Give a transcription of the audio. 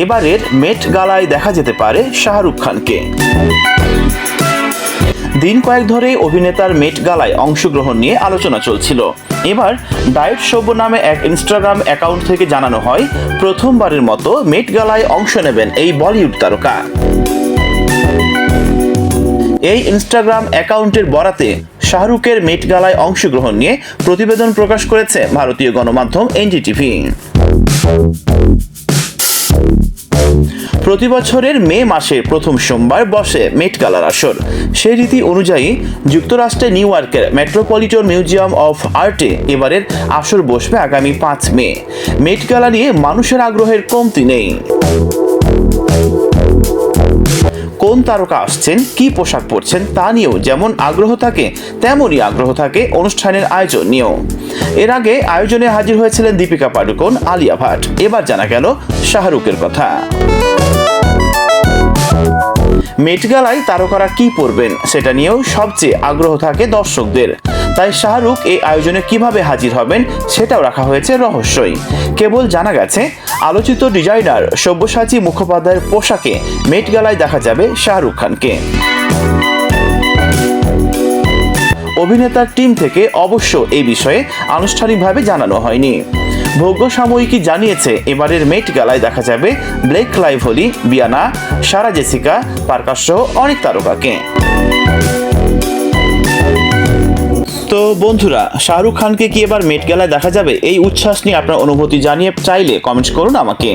এবারের মেট গালায় দেখা যেতে পারে শাহরুখ খানকে। দিন কয়েক ধরে অভিনেতার মেট গালায় অংশগ্রহণ নিয়ে আলোচনা চলছিল। এবার ডায়েট সভ্য নামে এক ইনস্টাগ্রাম অ্যাকাউন্ট থেকে জানানো হয়, প্রথমবারের মতো মেট গালায় অংশ নেবেন এই বলিউড তারকা। এই ইনস্টাগ্রাম অ্যাকাউন্টের বরাতে শাহরুখের মেট গালায় অংশগ্রহণ নিয়ে প্রতিবেদন প্রকাশ করেছে ভারতীয় গণমাধ্যম এনডিটিভি। প্রতি বছরের মে মাসের প্রথম সোমবার বসে মেট গালার আসর। সেই রীতি অনুযায়ী যুক্তরাষ্ট্রের নিউ ইয়র্কের মেট্রোপলিটন মিউজিয়াম অফ আর্টে এবারের আসর বসবে আগামী পাঁচ মে। মেট গালা নিয়ে মানুষের আগ্রহের কমতি নেই। কোন তারকা আসছেন, কি পোশাক পরছেন তা নিয়েও যেমন আগ্রহ থাকে, তেমনই আগ্রহ থাকে অনুষ্ঠানের আয়োজন নিয়েও। এর আগে আয়োজনে হাজির হয়েছিলেন দীপিকা পাডুকোন, আলিয়া ভাট। এবার জানা গেল শাহরুখের কথা। মেটগালায় তারকারা কি পরবেন সেটা নিয়েও সবচেয়ে আগ্রহ থাকে দর্শকদের। তাই শাহরুখ এই আয়োজনে কীভাবে হাজির হবেন সেটাও রাখা হয়েছে রহস্যই। কেবল জানা গেছে, আলোচিত ডিজাইনার সব্যসাচী মুখোপাধ্যায়ের পোশাকে মেটগালায় দেখা যাবে শাহরুখ খানকে। অভিনেতার টিম থেকে অবশ্য এই বিষয়ে আনুষ্ঠানিকভাবে জানানো হয়নি। ভোগ্য সাময়িকী জানিয়েছে, এবারের মেট গালায় দেখা যাবে Blake Lively Rihanna, Sarah Jessica Parker সহ অনেক তারকাকে। তো বন্ধুরা, শাহরুখ খানকে কি এবার মেট গালায় দেখা যাবে? এই উচ্ছ্বাস নিয়ে আপনার অনুভূতি জানিয়ে চাইলে কমেন্ট করুন আমাকে।